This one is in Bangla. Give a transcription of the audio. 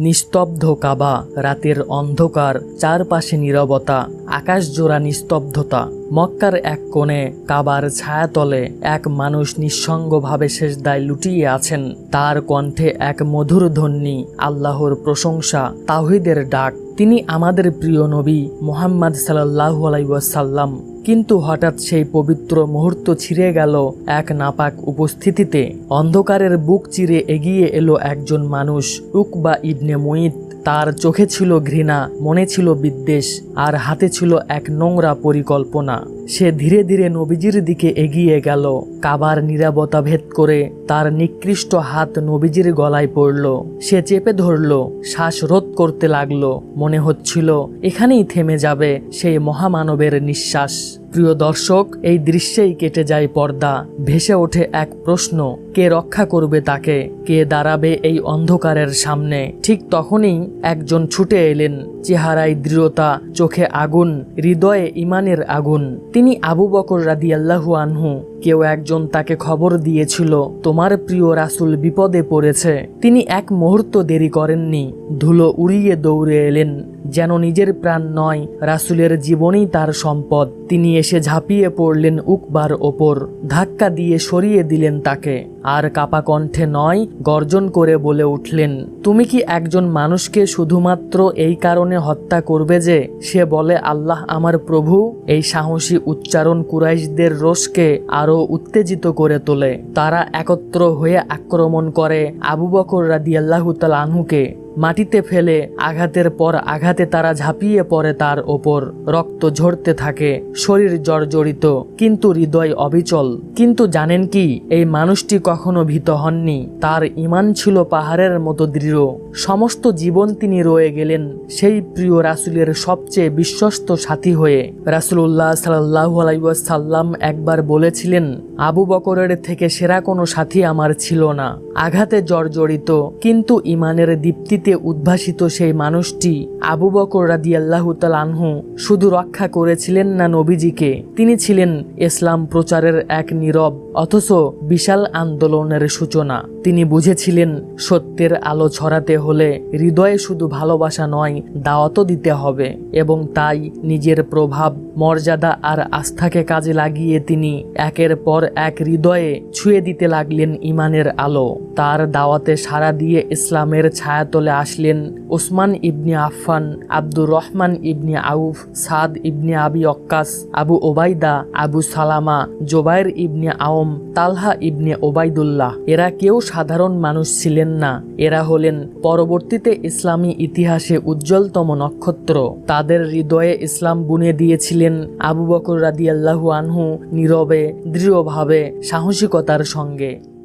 নিস্তব্ধ কাবা, রাতের অন্ধকার, চারপাশে নিরবতা, আকাশ জোড়া নিস্তব্ধতা। মক্কার এক কোণে, কাবার ছায়াতলে, এক মানুষ নিঃসঙ্গভাবে শেষদায় লুটিয়ে আছেন। তার কণ্ঠে এক মধুর ধ্বনি, আল্লাহর প্রশংসা তাহিদের ডাক। তিনি আমাদের প্রিয় নবী মোহাম্মদ সাল্লাহু আলাইসাল্লাম কিন্তু হঠাৎ সেই পবিত্র মুহূর্ত ছিঁড়ে গেল এক নাপাক উপস্থিতিতে। অন্ধকারের বুক চিরে এগিয়ে এলো একজন মানুষ, উকবা ইবনে মুইত তার চোখে ছিল ঘৃণা, মনে ছিল বিদ্বেষ, আর হাতে ছিল এক নোংরা পরিকল্পনা। সে ধীরে ধীরে নবীজির দিকে এগিয়ে গেল। কাবার নিরাপত্তা ভেদ করে তার নিকৃষ্ট হাত নবীজির গলায় পড়ল। সে চেপে ধরল শ্বাসরোধ করতে লাগল। মনে হচ্ছিল, এখানেই থেমে যাবে সেই মহামানবের নিঃশ্বাস। প্রিয় দর্শক, এই দৃশ্যেই কেটে যায় পর্দা। ভেসে ওঠে এক প্রশ্ন, কে রক্ষা করবে তাকে? কে দাঁড়াবে এই অন্ধকারের সামনে? ঠিক তখনই একজন ছুটে এলেন। চেহারায় দৃঢ়তা, চোখে আগুন, হৃদয়ে ইমানের আগুন। তিনি আবু বকর রাদিয়াল্লাহু আনহু, কেউ একজন তাকে খবর দিয়েছিল, তোমার প্রিয় রাসুল বিপদে পড়েছে। তিনি এক মুহূর্ত দেরি করেননি, ধুলো উড়িয়ে দৌড়ে এলেন, যেন নিজের প্রাণ নয়, রাসুলের জীবনই তার সম্পদ। তিনি এসে ঝাঁপিয়ে পড়লেন উকবার ওপর, ধাক্কা দিয়ে সরিয়ে দিলেন তাকে। আর কাপা কণ্ঠে নয়, গর্জন করে বলে উঠলেন, তুমি কি একজন মানুষকে শুধুমাত্র এই কারণে হত্যা করবে যে সে বলে, আল্লাহ আমার প্রভু এই সাহসী উচ্চারণ কুরাইশদের রোষকে আরও উত্তেজিত করে তোলে। তারা একত্র হয়ে আক্রমণ করে আবু বকর রাদিয়াল্লাহ তাল আনহুকে। মাটিতে ফেলে আঘাতের পর আঘাতে তারা ঝাঁপিয়ে পড়ে তার ওপর। রক্ত ঝরতে থাকে, শরীর জর্জরিত, কিন্তু হৃদয় অবিচল। কিন্তু জানেন কি, এই মানুষটি কখনো ভীত হননি। তার ইমান ছিল পাহাড়ের মতো দৃঢ়। সমস্ত জীবন তিনি রয়ে গেলেন সেই প্রিয় রাসুলের সবচেয়ে বিশ্বস্ত সাথী হয়ে। রাসুল্লাহ সাল্লাহ আলাইসাল্লাম একবার বলেছিলেন আবু বকরের থেকে সেরা কোনো সাথী আমার ছিল না। আঘাতে জর্জরিত, কিন্তু ইমানের দীপ্তিতে উদ্ভাসিত সেই মানুষটি আবু বকর রাদিয়াল্লাহু আনহু শুধু রক্ষা করেছিলেন না নবীজিকে। তিনি ছিলেন ইসলাম প্রচারের এক নীরব, অথচ বিশাল আন্দোলনের সূচনা। তিনি বুঝেছিলেন, সত্যের আলো ছড়াতে হলে হৃদয়ে শুধু ভালোবাসা নয়, দাওয়াতও দিতে হবে। এবং তাই নিজের প্রভাব, মর্যাদা আর আস্থাকে কাজে লাগিয়ে তিনি একের পর এক হৃদয়ে ছুঁয়ে দিতে লাগলেন ইমানের আলো। তার দাওয়াতে সাড়া দিয়ে ইসলামের ছায়াতলে আসলেন ওসমান ইবনে আফফান, আব্দুর রহমান ইবনে আউফ, সাদ ইবনে আবি অক্কাস, আবু ওবাইদা আবু সালামা, জোবাইর ইবনে আওম, তালহা ইবনে ওবাইদুল্লাহ এরা কেউ সাধারণ মানুষ ছিলেন না। এরা হলেন পরবর্তীতে ইসলামী ইতিহাসে উজ্জ্বলতম নক্ষত্র। তাদের হৃদয়ে ইসলাম বুনে দিয়েছিলেন আবু বকর রাদিয়াল্লাহু আনহু নীরবে, দৃঢ়ভাবে। সাহসিকতার সঙ্গে।